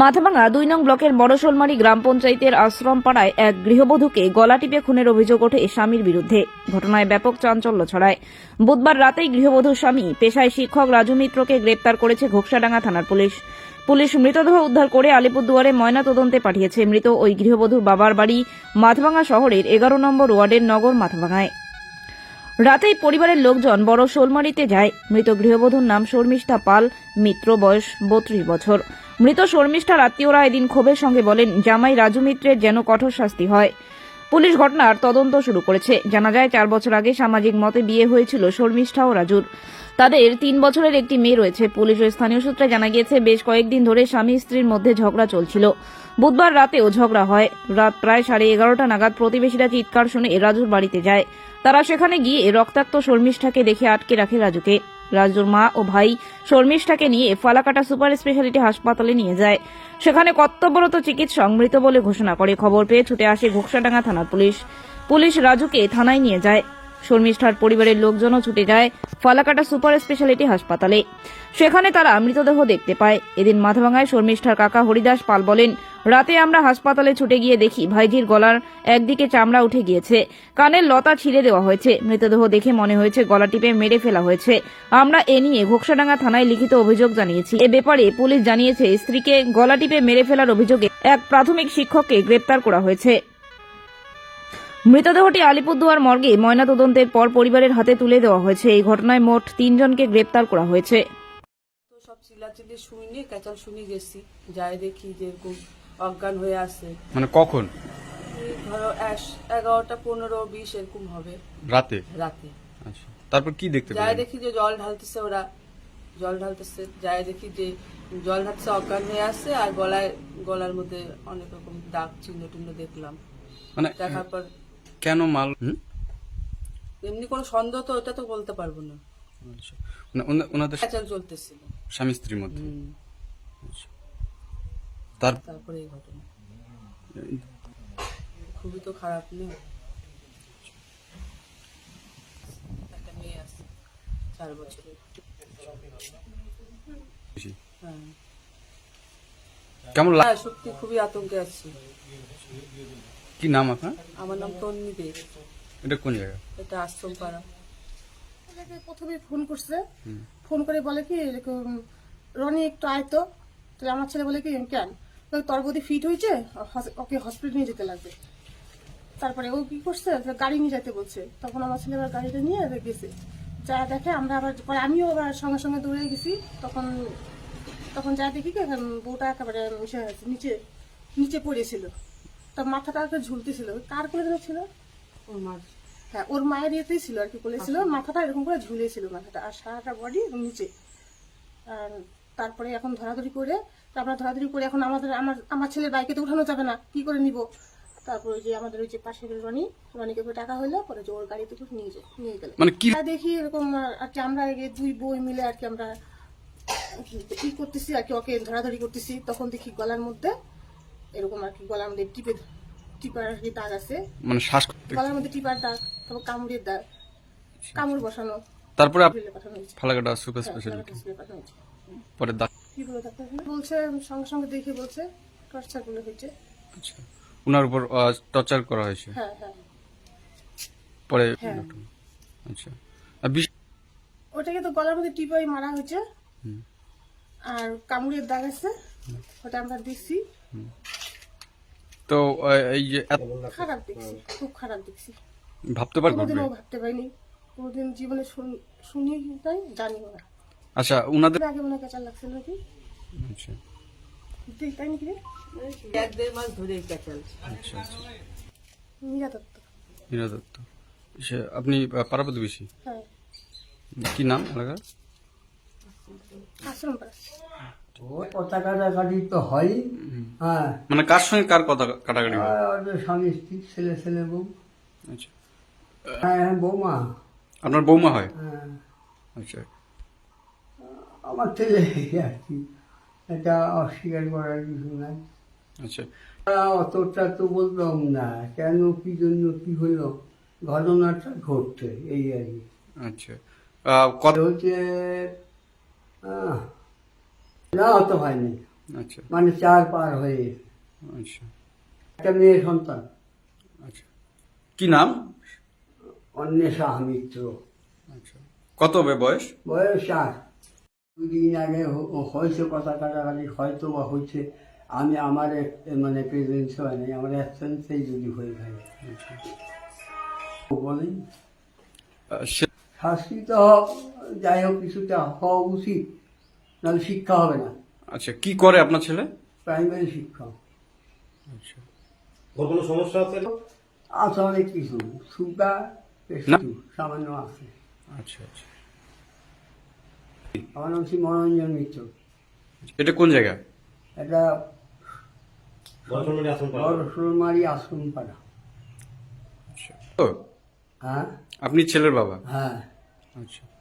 মাথাভাঙা দুই নং ব্লকের বড়শোলমারি গ্রাম পঞ্চায়েতের আশ্রম পাড়ায় এক গৃহবধূকে গলা টিপে খুনের অভিযোগ ওঠে স্বামীর বিরুদ্ধে। ঘটনায় ব্যাপক চাঞ্চল্য ছড়ায়। বুধবার রাতেই গৃহবধূর স্বামী, পেশায় শিক্ষক রাজু মিত্রকে গ্রেপ্তার করেছে ঘোকসাডাঙ্গা থানার পুলিশ। পুলিশ মৃতদেহ উদ্ধার করে আলিপুরদুয়ারে ময়না তদন্তে পাঠিয়েছে। মৃত ওই গৃহবধূর বাবার বাড়ি মাথাভাঙা শহরের এগারো নম্বর ওয়ার্ডের নগর মাথাভাঙায়। রাতেই পরিবারের লোকজন বড় শোলমারিতে যায়। মৃত গৃহবধূর নাম শর্মিষ্ঠা পাল, মিত্র বয়স বত্রিশ বছর। মৃত শর্মিষ্ঠার আত্মীয়রা এদিন ক্ষোভের সঙ্গে বলেন, জামাই রাজু মিত্রের যেন কঠোর শাস্তি হয়। পুলিশ ঘটনার তদন্ত শুরু করেছে। জানা যায়, চার বছর আগে সামাজিক মতে বিয়ে হয়েছিল শর্মিষ্ঠা ও রাজুর। তাদের তিন বছরের একটি মেয়ে রয়েছে। পুলিশ ও স্থানীয় সূত্রে জানা গিয়েছে, বেশ কয়েকদিন ধরে স্বামী স্ত্রীর মধ্যে ঝগড়া চলছিল। বুধবার রাতেও ঝগড়া হয়। রাত প্রায় সাড়ে এগারোটা নাগাদ প্রতিবেশীরা চিৎকার শুনে রাজুর বাড়িতে যায়। তারা সেখানে গিয়ে রক্তাক্ত শর্মিষ্ঠাকে দেখে আটকে রাখে রাজুকে। রাজুর মা ও ভাই শর্মিষ্ঠাকে নিয়ে ফালাকাটা সুপার স্পেশালিটি হাসপাতালে নিয়ে যায়। সেখানে কর্তব্যরত চিকিৎসক মৃত বলে ঘোষণা করে। খবর পেয়ে ছুটে আসে ঘোকসাডাঙ্গা থানার পুলিশ। পুলিশ রাজুকে থানায় নিয়ে যায়। শর্মিষ্ঠার পরিবারের লোকজনও ছুটে যায় ফালাকাটা সুপার স্পেশালিটি হাসপাতালে। সেখানে তারা মৃতদেহ দেখতে পায়। এদিন মাথাভাঙায় শর্মিষ্ঠার কাকা হরিদাস পাল বলেন, রাতে আমরা হাসপাতালে ছুটে গিয়ে দেখি ভাইজির গলার একদিকে চামড়া উঠে গিয়েছে। কানের লতা ছিঁড়ে দেওয়া হয়েছে। মৃতদেহ দেখে মনে হয়েছে গলা টিপে মেরে ফেলা হয়েছে। আমরা এ নিয়ে ঘোকসাডাঙ্গা থানায় লিখিত অভিযোগ জানিয়েছি। এ ব্যাপারে পুলিশ জানিয়েছে, স্ত্রীকে গলা টিপে মেরে ফেলার অভিযোগে এক প্রাথমিক শিক্ষককে গ্রেপ্তার করা হয়েছে। মৃতদেহটি আলিপুরদুয়ার মর্গে ময়নাতদন্তের পর পরিবারের হাতে তুলে দেওয়া হয়েছে। এই ঘটনায় মোট তিনজনকে গ্রেপ্তার করা হয়েছে। তো সব চিল্লাচিল্লি শুনিনি ক্যাচাল শুনি গেছি। যাই দেখি যে এরকম অজ্ঞান হয়ে আছে। মানে কখন? এই ধরো এস- এগারোটা পনেরো বিশ এরকম হবে। রাতে? রাতে। আচ্ছা। তারপর কি দেখতে যাই পেলেন? দেখি যে জল ঢালতেছে ওরা। জল ঢালতেছে। যাই দেখি যে জল ঢালতেছে অজ্ঞান হয়ে আছে আর গলায় গলার মধ্যে অনেক রকম দাগ চিহ্ন টিহ্ন দেখলাম। মানে দেখার পর কেন মাল? এমনি কোনো সন্দেহ তো ওটা তো বলতে পারব না। আচ্ছা মানে ওনাদের ক্যাচাল চলতেছিল। স্বামী স্ত্রীর মধ্যে। আচ্ছা। তার তারপরে এই ঘটনা। খুবই তো খারাপ নেই একটা মেয়ে আছে চার বছরের। হ্যাঁ। কেমন হ্যাঁ সত্যি খুবই আতঙ্কে আছি। কি নাম আপনার? আমার নাম তন্নি দে। এটা কোন জায়গা এটা আশ্রম পাড়া আমাকে প্রথমে ফোন করছে। ফোন করে বলে কি এরকম রনি একটু আয় তো। তাহলে আমার ছেলে বলে কি কেন? তোর বদি ফিট হয়েছে? ওকে হসপিটাল নিয়ে যেতে লাগবে। তারপরে ও কি করছে? গাড়ি নিয়ে যেতে বলছে। তখন আমার ছেলে আবার গাড়িটা নিয়ে গেছে। যা দেখে আমরা আবার পরে আমিও আবার সঙ্গে সঙ্গে দৌড়ে গেছি। তখন তখন যা দেখি কি এখন বউটা একেবারে নিচে নিচে পড়েছিল। তার মাথাটা আর ঝুলতেছিল কার কোলে ছিল? ওর মার। হ্যাঁ ওর মায়ের ইয়েতেই ছিল আর কি বলেছিল মাথাটা এরকম করে ঝুলেছিল মাথাটা আর সারাটা বডি নিচে। আর তারপরে এখন ধরাধরি করে তারপরে ধরাধরি করে এখন আমাদের আমার আমার ছেলের বাইকে তো উঠানো যাবে না। কি করে নিব? তারপরে যে আমাদের ওই যে পাশের রনি রনিকে টাকা হইল পরে যে ওর গাড়িতে করে নিয়ে নিয়ে গেলে। মানে কি দেখি এরকম আর কি আমরা দুই বই মিলে আর কি আমরা ই করতেছি আর কি ওকে ধরাধরি করতেছি। তখন দেখি গলার মধ্যে এরকম আর কি গলার মধ্যে টিপে টিপার আর কি দাগ আছে। মানে শ্বাস গলার মধ্যে টিপার দাগ তারপর কামড়ের দাগ কামড় বসানো। তারপরে ফালাকাটা সুপার হ্যাঁ, স্পেশালিটি। পাঠানো হয়েছে। পরে ডাক কি বলে ডাক্তার বলছে সঙ্গে সঙ্গে দেখে বলছে টর্চারগুলো হয়েছে। আচ্ছা। ওনার উপর টর্চার করা হয়েছে? হ্যাঁ হ্যাঁ। পরে হ্যাঁ। আচ্ছা। ওটাকে তো গলার মধ্যে টিপাই মারা হয়েছে। আর কামড়ের দাগ আছে। ওটা আমরা দেখছি। তো এই যে এত- খারাপ দেখছি খুব খারাপ দেখছি। ভাবতে পারবেন কোনোদিনও ভাবতে পারিনি। কোনোদিন জীবনে শুন- শুনি তাই জানি না। আচ্ছা ওনাদের আগে মনে হয় কেঁচাল লাগছিল নাকি? আচ্ছা। দেখ, তাই নাকি রে? এক দেড় মাস ধরে এই ক্যাচাল আচ্ছা আচ্ছা। মীরা দত্ত হীরা দত্ত সে আপনি আহ, পাড়া প্রতিবেশী হ্যাঁ। কি নাম এলাকার? কথা কাটাকাটি তো হয় হ্যাঁ মানে কার সঙ্গে কার কথা কাটাকাটি হয় ওদের স্বামী স্ত্রী ছেলে ছেলে বউ আচ্ছা। হ্যাঁ হ্যাঁ বৌমা আপনার বৌমা হয়? হ্যাঁ আচ্ছা। আমার ছেলে আর কি এটা অস্বীকার করার কিছু নাই আচ্ছা। অতটা তো বলতাম না কেন কি জন্য কি হলো ঘটনাটা ঘটছে এই আর কি। আচ্ছা। কত হচ্ছে না অত হয়নি। আচ্ছা। মানে চার পার হয়ে আচ্ছা। একটা মেয়ে সন্তান। আচ্ছা। কি নাম? অন্বেষা মিত্র। আচ্ছা। কত হবে বয়স? বয়স চার। দুদিন আগে হয়েছে কথা কাটাকাটি হয়তো বা হচ্ছে আমি আমার মানে প্রেজেন্স হয় নাই আমার অ্যাবসেন্সেই যদি হয়ে থাকে। বলেন। আহ, সে- শাস্তি তো যাই হোক কিছুটা হওয়া উচিত। নাহলে শিক্ষা হবে না। আচ্ছা কি করে আপনার ছেলে? প্রাইমারি শিক্ষা আচ্ছা। ওর কোনো সমস্যা আছে? আছে অনেক কিছু। সুগার একটু সামান্য আছে। আচ্ছা আচ্ছা। আমার নাম শ্রী মনোরঞ্জন মিত্র। এটা কোন জায়গা? এটা আসন আশ্রম পাড়া আচ্ছা। ও, হ্যাঁ? আপনি ছেলের বাবা? হ্যাঁ। আচ্ছা